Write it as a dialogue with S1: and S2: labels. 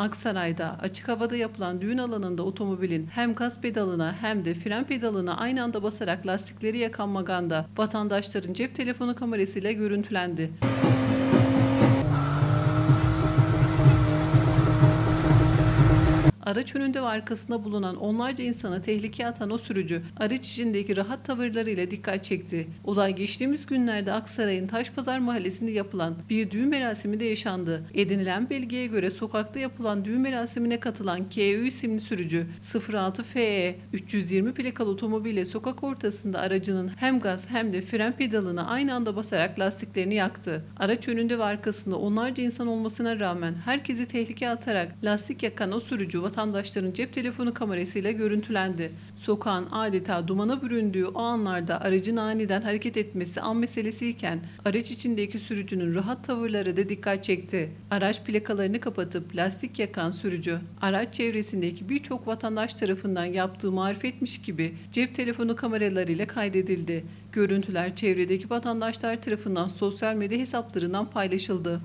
S1: Aksaray'da açık havada yapılan düğün alanında otomobilin hem gaz pedalına hem de fren pedalına aynı anda basarak lastikleri yakan maganda vatandaşların cep telefonu kamerasıyla görüntülendi. Araç önünde ve arkasında bulunan onlarca insana tehlikeye atan o sürücü araç içindeki rahat tavırlarıyla dikkat çekti. Olay geçtiğimiz günlerde Aksaray'ın Taşpazar mahallesinde yapılan bir düğün merasimi de yaşandı. Edinilen belgeye göre sokakta yapılan düğün merasimine katılan KU isimli sürücü 06 FE 320 plakalı otomobille sokak ortasında aracının hem gaz hem de fren pedalına aynı anda basarak lastiklerini yaktı. Araç önünde ve arkasında onlarca insan olmasına rağmen herkesi tehlikeye atarak lastik yakan o sürücü vatandaşların cep telefonu kamerasıyla görüntülendi. Sokağın adeta dumana büründüğü o anlarda aracın aniden hareket etmesi an meselesiyken araç içindeki sürücünün rahat tavırları da dikkat çekti. Araç plakalarını kapatıp lastik yakan sürücü araç çevresindeki birçok vatandaş tarafından yaptığı marifetmiş gibi cep telefonu kameralarıyla kaydedildi. Görüntüler çevredeki vatandaşlar tarafından sosyal medya hesaplarından paylaşıldı.